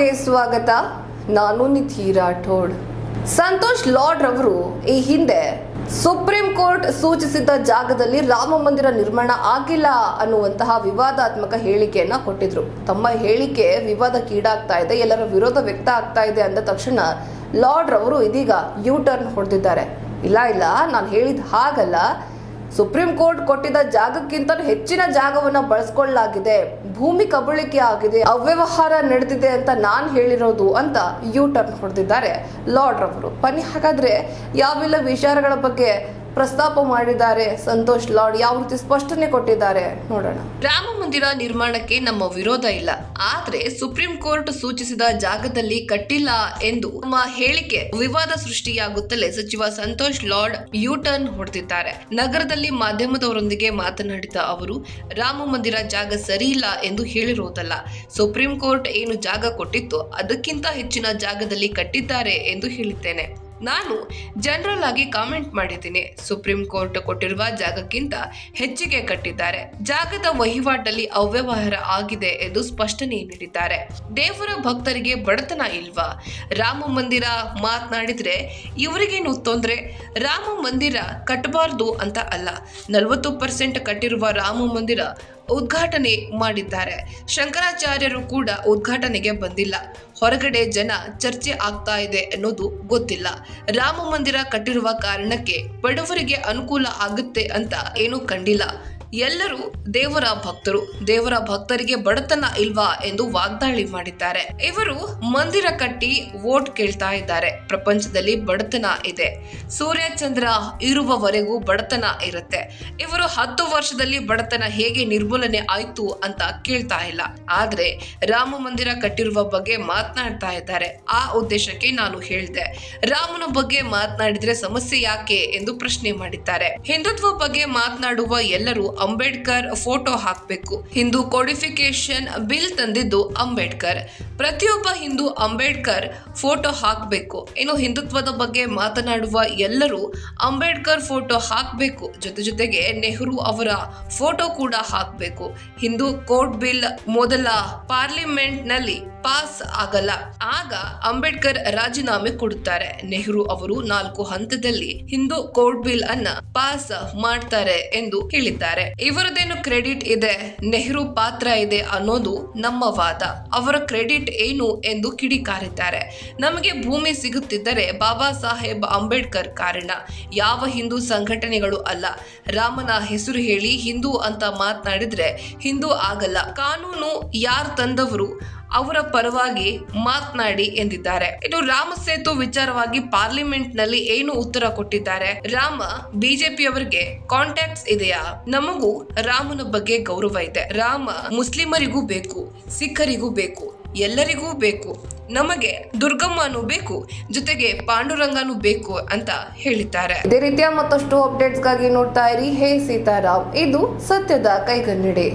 ನ್ಯೂಸ್ಗೆ ಸ್ವಾಗತ. ನಾನು ನಿಧಿ ರಾಠೋಡ್. ಸಂತೋಷ್ ಲಾಡ್ ರವರು ಈ ಹಿಂದೆ ಸುಪ್ರೀಂ ಕೋರ್ಟ್ ಸೂಚಿಸಿದ್ದ ಜಾಗದಲ್ಲಿ ರಾಮ ಮಂದಿರ ನಿರ್ಮಾಣ ಆಗಿಲ್ಲ ಅನ್ನುವಂತಹ ವಿವಾದಾತ್ಮಕ ಹೇಳಿಕೆಯನ್ನ ಕೊಟ್ಟಿದ್ರು. ತಮ್ಮ ಹೇಳಿಕೆ ವಿವಾದಕ್ಕೀಡಾಗ್ತಾ ಇದೆ, ಎಲ್ಲರ ವಿರೋಧ ವ್ಯಕ್ತ ಆಗ್ತಾ ಇದೆ ಅಂದ ತಕ್ಷಣ ಲಾರ್ಡ್ ರವರು ಇದೀಗ ಯೂ ಟರ್ನ್ ಹೊಡೆದಿದ್ದಾರೆ. ಇಲ್ಲ ಇಲ್ಲ, ನಾನು ಹೇಳಿದ ಹಾಗಲ್ಲ. ಸುಪ್ರೀಂ ಕೋರ್ಟ್ ಕೊಟ್ಟಿದ್ದ ಜಾಗಕ್ಕಿಂತ ಹೆಚ್ಚಿನ ಜಾಗವನ್ನ ಬಳಸ್ಕೊಳ್ಳಲಾಗಿದೆ. ಭೂಮಿ ಕಬಳಿಕೆ ಆಗಿದೆ, ಅವ್ಯವಹಾರ ನಡೆದಿದೆ ಅಂತ ನಾನ್ ಹೇಳಿರೋದು ಅಂತ ಯೂ ಟರ್ನ್ ಹೊಡೆದಿದ್ದಾರೆ. ಲಾರ್ಡ್ ರವರು ಹಾಗಾದ್ರೆ ಯಾವೆಲ್ಲ ವಿಚಾರಗಳ ಬಗ್ಗೆ ಪ್ರಸ್ತಾಪ ಮಾಡಿದ್ದಾರೆ ಸಂತೋಷ್ ಲಾರ್ಡ್ ಯಾವ ರೀತಿ ಸ್ಪಷ್ಟನೆ ಕೊಟ್ಟಿದ್ದಾರೆ ನೋಡೋಣ. ರಾಮ ಮಂದಿರ ನಿರ್ಮಾಣಕ್ಕೆ ನಮ್ಮ ವಿರೋಧ ಇಲ್ಲ. ಆದ್ರೆ ಸುಪ್ರೀಂ ಕೋರ್ಟ್ ಸೂಚಿಸಿದ ಜಾಗದಲ್ಲಿ ಕಟ್ಟಿಲ್ಲ ಎಂದು ನಮ್ಮ ಹೇಳಿಕೆ ವಿವಾದ ಸೃಷ್ಟಿಯಾಗುತ್ತಲೇ ಸಚಿವ ಸಂತೋಷ್ ಲಾರ್ಡ್ ಯೂ ಟರ್ನ್ ಹೊಡೆದಿದ್ದಾರೆ. ನಗರದಲ್ಲಿ ಮಾಧ್ಯಮದವರೊಂದಿಗೆ ಮಾತನಾಡಿದ ಅವರು, ರಾಮ ಮಂದಿರ ಜಾಗ ಸರಿ ಇಲ್ಲ ಎಂದು ಹೇಳಿರುವುದಲ್ಲ. ಸುಪ್ರೀಂ ಕೋರ್ಟ್ ಏನು ಜಾಗ ಕೊಟ್ಟಿತ್ತು ಅದಕ್ಕಿಂತ ಹೆಚ್ಚಿನ ಜಾಗದಲ್ಲಿ ಕಟ್ಟಿದ್ದಾರೆ ಎಂದು ಹೇಳಿದ್ದೇನೆ. ನಾನು ಜನರಲ್ ಆಗಿ ಕಾಮೆಂಟ್ ಮಾಡಿದ್ದೀನಿ. ಸುಪ್ರೀಂ ಕೋರ್ಟ್ ಕೊಟ್ಟಿರುವ ಜಾಗಕ್ಕಿಂತ ಹೆಚ್ಚಿಗೆ ಕಟ್ಟಿದ್ದಾರೆ. ಜಾಗದ ವಹಿವಾಟಲ್ಲಿ ಅವ್ಯವಹಾರ ಆಗಿದೆ ಎಂದು ಸ್ಪಷ್ಟನೆ ನೀಡಿದ್ದಾರೆ. ದೇವರ ಭಕ್ತರಿಗೆ ಬಡತನ ಇಲ್ವಾ? ರಾಮ ಮಂದಿರ ಮಾತನಾಡಿದ್ರೆ ಇವರಿಗೇನು ತೊಂದರೆ? ರಾಮ ಮಂದಿರ ಕಟ್ಟಬಾರ್ದು ಅಂತ ಅಲ್ಲ. ನಲವತ್ತು ಪರ್ಸೆಂಟ್ ಕಟ್ಟಿರುವ ರಾಮ ಮಂದಿರ ಉದ್ಘಾಟನೆ ಮಾಡಿದ್ದಾರೆ. ಶಂಕರಾಚಾರ್ಯರು ಕೂಡ ಉದ್ಘಾಟನೆಗೆ ಬಂದಿಲ್ಲ. ಹೊರಗಡೆ ಜನ ಚರ್ಚೆ ಆಗ್ತಾ ಇದೆ ಅನ್ನೋದು ಗೊತ್ತಿಲ್ಲ. ರಾಮ ಮಂದಿರ ಕಟ್ಟಿರುವ ಕಾರಣಕ್ಕೆ ಬಡವರಿಗೆ ಅನುಕೂಲ ಆಗುತ್ತೆ ಅಂತ ಏನೂ ಕಂಡಿಲ್ಲ. ಎಲ್ಲರೂ ದೇವರ ಭಕ್ತರು, ದೇವರ ಭಕ್ತರಿಗೆ ಬಡತನ ಇಲ್ವಾ ಎಂದು ವಾಗ್ದಾಳಿ ಮಾಡಿದ್ದಾರೆ. ಇವರು ಮಂದಿರ ಕಟ್ಟಿ ವೋಟ್ ಕೇಳ್ತಾ ಇದ್ದಾರೆ. ಪ್ರಪಂಚದಲ್ಲಿ ಬಡತನ ಇದೆ. ಸೂರ್ಯ ಚಂದ್ರ ಇರುವವರೆಗೂ ಬಡತನ ಇರುತ್ತೆ. ಇವರು ಹತ್ತು ವರ್ಷದಲ್ಲಿ ಬಡತನ ಹೇಗೆ ನಿರ್ಮೂಲನೆ ಆಯ್ತು ಅಂತ ಕೇಳ್ತಾ ಇಲ್ಲ. ಆದ್ರೆ ರಾಮ ಮಂದಿರ ಕಟ್ಟಿರುವ ಬಗ್ಗೆ ಮಾತನಾಡ್ತಾ ಇದ್ದಾರೆ. ಆ ಉದ್ದೇಶಕ್ಕೆ ನಾನು ಹೇಳಿದೆ. ರಾಮನ ಬಗ್ಗೆ ಮಾತನಾಡಿದ್ರೆ ಸಮಸ್ಯೆ ಯಾಕೆ ಎಂದು ಪ್ರಶ್ನೆ ಮಾಡಿದ್ದಾರೆ. ಹಿಂದುತ್ವ ಬಗ್ಗೆ ಮಾತನಾಡುವ ಎಲ್ಲರೂ ಅಂಬೇಡ್ಕರ್ ಫೋಟೋ ಹಾಕಬೇಕು. ಹಿಂದೂ ಕೋಡಿಫಿಕೇಶನ್ ಬಿಲ್ ತಂದಿದ್ದು ಅಂಬೇಡ್ಕರ್. ಪ್ರತಿಯೊಬ್ಬ ಹಿಂದೂ ಅಂಬೇಡ್ಕರ್ ಫೋಟೋ ಹಾಕಬೇಕು. ಇನ್ನು ಹಿಂದುತ್ವದ ಬಗ್ಗೆ ಮಾತನಾಡುವ ಎಲ್ಲರೂ ಅಂಬೇಡ್ಕರ್ ಫೋಟೋ ಹಾಕಬೇಕು. ಜೊತೆ ಜೊತೆಗೆ ನೆಹರು ಅವರ ಫೋಟೋ ಕೂಡ ಹಾಕಬೇಕು. ಹಿಂದೂ ಕೋರ್ಟ್ ಬಿಲ್ ಮೊದಲ ಪಾರ್ಲಿಮೆಂಟ್ನಲ್ಲಿ ಪಾಸ್ ಆಗಲ್ಲ. ಆಗ ಅಂಬೇಡ್ಕರ್ ರಾಜೀನಾಮೆ ಕೊಡುತ್ತಾರೆ. ನೆಹರು ಅವರು ನಾಲ್ಕು ಹಂತದಲ್ಲಿ ಹಿಂದೂ ಕೋರ್ಟ್ ಬಿಲ್ ಅನ್ನ ಪಾಸ್ ಮಾಡ್ತಾರೆ ಎಂದು ಹೇಳಿದ್ದಾರೆ. ಇವರದೇನು ಕ್ರೆಡಿಟ್ ಇದೆ, ನೆಹರು ಪಾತ್ರ ಇದೆ ಅನ್ನೋದು ನಮ್ಮ ವಾದ. ಅವರ ಕ್ರೆಡಿಟ್ ಏನು ಎಂದು ಕಿಡಿಕಾರಿದ್ದಾರೆ. ನಮಗೆ ಭೂಮಿ ಸಿಗುತ್ತಿದ್ದರೆ ಬಾಬಾ ಸಾಹೇಬ್ ಅಂಬೇಡ್ಕರ್ ಕಾರಣ. ಯಾವ ಹಿಂದೂ ಸಂಘಟನೆಗಳು ಅಲ್ಲ. ರಾಮನ ಹೆಸರು ಹೇಳಿ ಹಿಂದೂ ಅಂತ ಮಾತನಾಡಿದ್ರೆ ಹಿಂದೂ ಆಗಲ್ಲ. ಕಾನೂನು ಯಾರು ತಂದವರು? ಅವರ ಪರವಾಗಿ ಮಾತನಾಡಿ ಎಂದಿದ್ದಾರೆ. ಇದು ರಾಮ ಸೇತು ವಿಚಾರವಾಗಿ ಪಾರ್ಲಿಮೆಂಟ್ನಲ್ಲಿ ಏನು ಉತ್ತರ ಕೊಟ್ಟಿದ್ದಾರೆ? ರಾಮ ಬಿಜೆಪಿ ಅವರಿಗೆ ಕಾಂಟ್ಯಾಕ್ಟ್ಸ್ ಇದೆಯಾ? ನಮಗೂ ರಾಮನ ಬಗ್ಗೆ ಗೌರವ ಇದೆ. ರಾಮ ಮುಸ್ಲಿಮರಿಗೂ ಬೇಕು, ಸಿಖ್ಖರಿಗೂ ಬೇಕು, ಎಲ್ಲರಿಗೂ ಬೇಕು. ನಮಗೆ ದುರ್ಗಮ್ಮನೂ ಬೇಕು, ಜೊತೆಗೆ ಪಾಂಡುರಂಗನೂ ಬೇಕು ಅಂತ ಹೇಳಿದ್ದಾರೆ. ಇದೇ ರೀತಿಯ ಮತ್ತಷ್ಟು ಅಪ್ಡೇಟ್ಸ್ಗಾಗಿ ನೋಡ್ತಾ ಇರಿ. ಹೇ ಸೀತಾರಾಮ್, ಇದು ಸತ್ಯದ ಕೈಗನ್ನಡಿ.